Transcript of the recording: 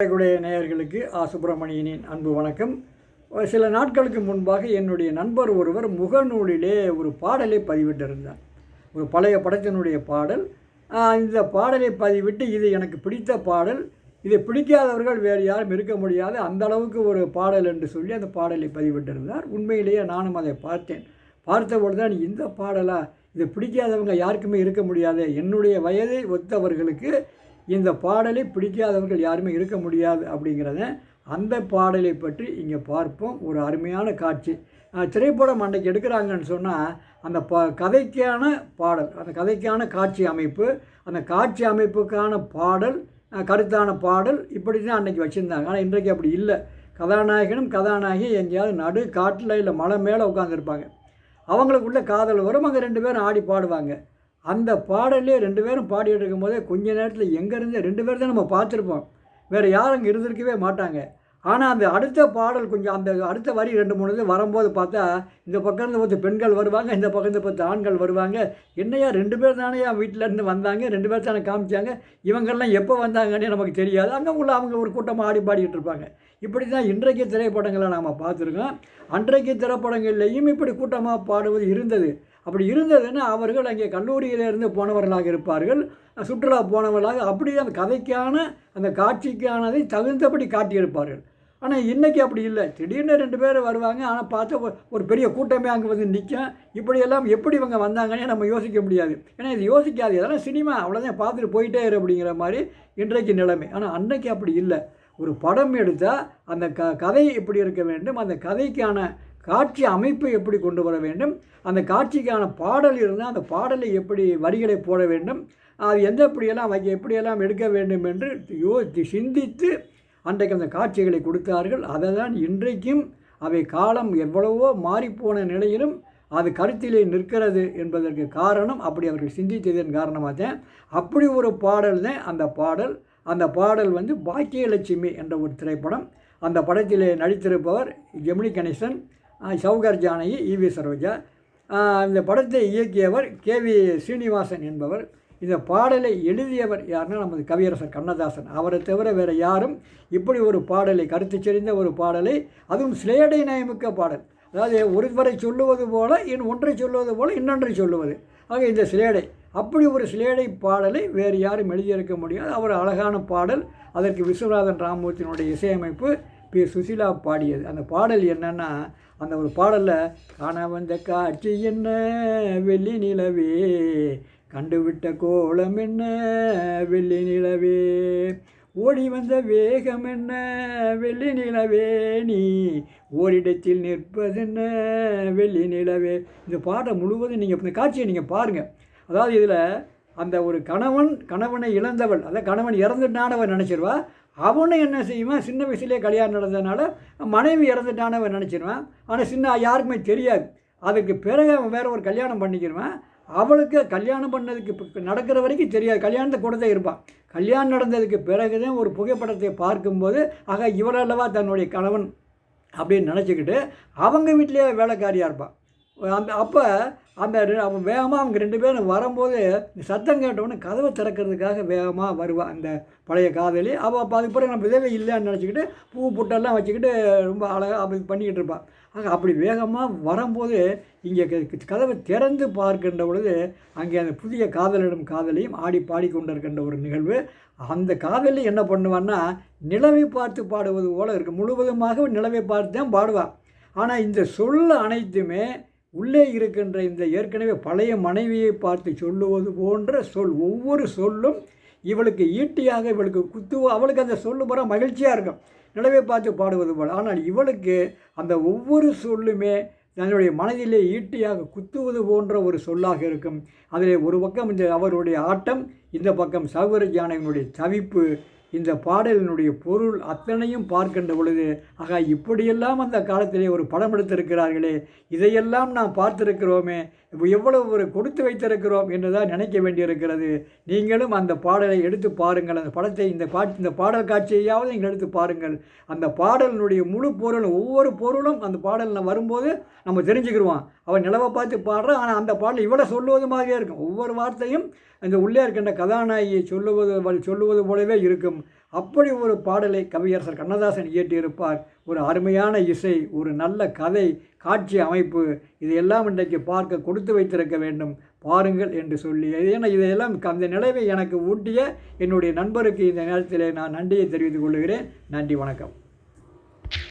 உடைய நேயர்களுக்கு ஆ. சுப்பிரமணியனின் அன்பு வணக்கம். ஒரு சில நாட்களுக்கு முன்பாக என்னுடைய நண்பர் ஒருவர் முகநூலிலே ஒரு பாடலை பதிவிட்டிருந்தார். ஒரு பழைய படத்தினுடைய பாடல். இந்த பாடலை பதிவிட்டு இது எனக்கு பிடித்த பாடல். இதை பிடிக்காதவர்கள் வேறு யாரும் இருக்க முடியாது. அந்த அளவுக்கு ஒரு பாடல் என்று சொல்லி அந்த பாடலை பதிவிட்டிருந்தார். உண்மையிலேயே நானும் அதை பார்த்தேன். பார்த்தபொழுது தான் இந்த பாடலாக இதை பிடிக்காதவங்க யாருக்குமே இருக்க முடியாது. என்னுடைய வயதை ஒத்தவர்களுக்கு இந்த பாடலை பிடிக்காதவர்கள் யாருமே இருக்க முடியாது அப்படிங்கிறத அந்த பாடலை பற்றி இங்கே பார்ப்போம். ஒரு அருமையான காட்சி. திரைப்படம் அன்றைக்கு எடுக்கிறாங்கன்னு சொன்னால் அந்த ப கதைக்கான பாடல் அந்த கதைக்கான காட்சி அமைப்பு அந்த காட்சி அமைப்புக்கான பாடல் கருத்தான பாடல் இப்படி தான் அன்றைக்கி வச்சுருந்தாங்க. ஆனால் இன்றைக்கு அப்படி இல்லை. கதாநாயகனும் கதாநாயகி எங்கேயாவது நடு காட்டில் இல்லை மலை மேலே உட்காந்துருப்பாங்க அவங்களுக்குள்ள காதல் வரும். அங்கே ரெண்டு பேரும் ஆடி பாடுவாங்க. அந்த பாடலே ரெண்டு பேரும் பாடிட்டு இருக்கும்போதே கொஞ்ச நேரத்தில் எங்கேருந்து ரெண்டு பேர் தான் நம்ம பார்த்துருப்போம். வேறு யாரும் அங்கே இருந்திருக்கவே மாட்டாங்க. ஆனால் அந்த அடுத்த பாடல் கொஞ்சம் அந்த அடுத்த வரி ரெண்டு மூணு இது வரும்போது பார்த்தா இந்த பக்கம் இருந்து பத்து பெண்கள் வருவாங்க இந்த பக்கம் இருந்து பத்து ஆண்கள் வருவாங்க. என்னையா ரெண்டு பேர் தானே வீட்டில் இருந்து வந்தாங்க ரெண்டு பேர் தானே காமிச்சாங்க. இவங்கெல்லாம் எப்போ வந்தாங்கன்னே நமக்கு தெரியாது. அங்கே உள்ள அவங்க ஒரு கூட்டமாக ஆடி பாடிக்கிட்டு இருப்பாங்க. இப்படி தான் இன்றைக்கு திரைப்படங்களை நாம் பார்த்துருக்கோம். அன்றைக்கு திரைப்படங்கள்லேயும் இப்படி கூட்டமாக பாடுவது இருந்தது. அப்படி இருந்ததுன்னா அவர்கள் அங்கே கல்லூரியிலிருந்து போனவர்களாக இருப்பார்கள். சுற்றுலா போனவர்களாக அப்படி அந்த கதைக்கான அந்த காட்சிக்கானதை தகுந்தபடி காட்டியிருப்பார்கள். ஆனால் இன்றைக்கி அப்படி இல்லை. திடீர்னு ரெண்டு பேர் வருவாங்க. ஆனால் பார்த்தா ஒரு- பெரிய கூட்டமே அங்கே வந்து நிற்கும் இப்படியெல்லாம் எப்படி இவங்க வந்தாங்கன்னே நம்ம யோசிக்க முடியாது. ஏன்னா இது யோசிக்காது. இதெல்லாம் சினிமா. அவ்வளோதான் பார்த்துட்டு போயிட்டே இரு அப்படிங்கிற மாதிரி இன்றைக்கு நிலைமை. ஆனால் அன்னைக்கு அப்படி இல்லை. ஒரு படம் எடுத்தால் அந்த க கதை எப்படி இருக்க வேண்டும்? அந்த கதைக்கான காட்சி அமைப்பை எப்படி கொண்டு வர வேண்டும்? அந்த காட்சிக்கான பாடல் இருந்தால் அந்த பாடலை எப்படி வரிகளை போட வேண்டும்? அது எந்த எப்படியெல்லாம் வைக்க எப்படியெல்லாம் எடுக்க வேண்டும் என்று யோசித்து சிந்தித்து அன்றைக்கு அந்த காட்சிகளை கொடுத்தார்கள். அதை தான் இன்றைக்கும் அவை காலம் எவ்வளவோ மாறிப்போன நிலையிலும் அது கருத்திலே நிற்கிறது என்பதற்கு காரணம் அப்படி அவர்கள் சிந்தித்ததன் காரணமாக தான் அப்படி ஒரு பாடல் தான் அந்த பாடல். அந்த பாடல் வந்து பாக்கியலட்சுமி என்ற ஒரு திரைப்படம். அந்த படத்திலே நடித்திருப்பவர் ஜெமினி கணேசன். சௌகர் ஜானகி ஈவி சரோஜா. இந்த படத்தை இயக்கியவர் கே வி சீனிவாசன் என்பவர். இந்த பாடலை எழுதியவர் யாருன்னா நமது கவியரசர் கண்ணதாசன். அவரை தவிர வேறு யாரும் இப்படி ஒரு பாடலை கருத்து செறிந்த ஒரு பாடலை அதுவும் ஸ்லேடை நயமிக்க பாடல். அதாவது ஒருவரை சொல்லுவது போல இன் ஒன்றை சொல்லுவது போல இன்னொன்றை சொல்லுவது. ஆக இந்த சிலேடை அப்படி ஒரு சிலேடை பாடலை வேறு யாரும் எழுதியிருக்க முடியாது. அவர் அழகான பாடல். அதற்கு விஸ்வநாதன் ராமமூர்த்தியினுடைய இசையமைப்பு பி. சுசிலா பாடியது. அந்த பாடல் என்னன்னா அந்த ஒரு பாடலில் காண வந்த காட்சி என்ன? வெள்ளி நிலவே. கண்டுவிட்ட கோலம் என்ன? வெள்ளி நிலவே. ஓடி வந்த வேகம் என்ன? வெள்ளி நிலவே. நீ ஓரிடத்தில் நிற்பதென்ன? வெள்ளி நிலவே. இந்த பாட்டை முழுவதும் நீங்கள் இந்த காட்சியை நீங்கள் பாருங்கள் அதாவது இதில் அந்த ஒரு கணவன் கணவனை இழந்தவள் அதாவது கணவன் இறந்துட்டானவன் நினச்சிருவா. அவனும் என்ன செய்வான்? சின்ன வயசுலேயே கல்யாணம் நடந்ததுனால மனைவி இறந்துட்டானவன் நினச்சிருவான். ஆனால் சின்ன யாருக்குமே தெரியாது. அதுக்கு பிறகு அவன் வேறு ஒரு கல்யாணம் பண்ணிக்கிடுவான் அவளுக்கு கல்யாணம் பண்ணதுக்கு நடக்கிற வரைக்கும் தெரியாது. கல்யாணத்தை கூட தான் இருப்பான். கல்யாணம் நடந்ததுக்கு பிறகு தான் ஒரு புகைப்படத்தை பார்க்கும்போது ஆக இவரல்லவா தன்னுடைய கணவன்? அப்படின்னு நினச்சிக்கிட்டு அவங்க வீட்டிலேயே வேலைக்காரியாக இருப்பான். அந்த அப்போ அந்த அவன் வேகமாக அவங்க ரெண்டு பேரும் வரும்போது சத்தம் கேட்டவுடனே கதவை திறக்கிறதுக்காக வேகமாக வருவாள் அந்த பழைய காதலி. அவள் அப்போ அதுக்கு பிறகு நம்ம விதவை இல்லைன்னு நினச்சிக்கிட்டு பூ புட்டெல்லாம் வச்சுக்கிட்டு ரொம்ப அழகாக அப்படி பண்ணிக்கிட்டு இருப்பாள் ஆக அப்படி வேகமாக வரும்போது இங்கே க- கதவை திறந்து பார்க்கின்ற பொழுது அங்கே அந்த புதிய காதலிடம் காதலியும் ஆடி பாடிக்கொண்டிருக்கின்ற ஒரு நிகழ்வு. அந்த காதலி என்ன பண்ணுவான்னா நிலவை பார்த்து பாடுவது போல இருக்குது முழுவதுமாக நிலவை பார்த்து தான் பாடுவாள் ஆனால் இந்த சொல் அனைத்துமே உள்ளே இருக்கின்ற இந்த ஏற்கனவே பழைய மனைவியை பார்த்து சொல்லுவது போன்ற சொல் ஒவ்வொரு சொல்லும் இவளுக்கு ஈட்டியாக இவளுக்கு குத்து அவளுக்கு அந்த சொல்லு பூரா மகிழ்ச்சியாக இருக்கும். நிலவை பார்த்து பாடுவது போல். ஆனால் இவளுக்கு அந்த ஒவ்வொரு சொல்லுமே தன்னுடைய மனதிலே ஈட்டியாக குத்துவது போன்ற ஒரு சொல்லாக இருக்கும். அதில் ஒரு பக்கம் இந்த அவருடைய ஆட்டம் இந்த பக்கம் சௌகர ஜானகனுடைய தவிப்பு இந்த பாடலினுடைய பொருள் அத்தனையும் பார்க்கின்ற பொழுது ஆகா இப்படியெல்லாம் அந்த காலத்திலே ஒரு படம் எடுத்திருக்கிறார்களே இதையெல்லாம் நாம் பார்த்திருக்கிறோமே எவ்வளவு ஒரு கொடுத்து வைத்திருக்கிறோம் என்று தான் நினைக்க வேண்டியிருக்கிறது. நீங்களும் அந்த பாடலை எடுத்து பாருங்கள். அந்த படத்தை இந்த பாட் இந்த பாடல் காட்சியையாவது நீங்கள் எடுத்து பாருங்கள். அந்த பாடலினுடைய முழு பொருளும் ஒவ்வொரு பொருளும் அந்த பாடலில் வரும்போது நம்ம தெரிஞ்சுக்கிடுவோம் அவன் நிலவை பார்த்து பாடுறான் ஆனால் அந்த பாடல் இவ்வளோ சொல்லுவது மாதிரியே இருக்கும். ஒவ்வொரு வார்த்தையும் அந்த உள்ளே இருக்கின்ற கதாநாயகியை சொல்லுவது சொல்லுவது போலவே இருக்கும். அப்படி ஒரு பாடலை கவியரசர் கண்ணதாசன் இயற்றியிருப்பார். ஒரு அருமையான இசை ஒரு நல்ல கதை காட்சி அமைப்பு இதையெல்லாம் இன்றைக்கு பார்க்க கொடுத்து வைத்திருக்க வேண்டும். பாருங்கள் என்று சொல்லி ஏன்னா இதையெல்லாம் அந்த நிலைவை எனக்கு ஊட்டிய என்னுடைய நண்பருக்கு இந்த நேரத்தில் நான் நன்றியை தெரிவித்துக் கொள்கிறேன். நன்றி வணக்கம்.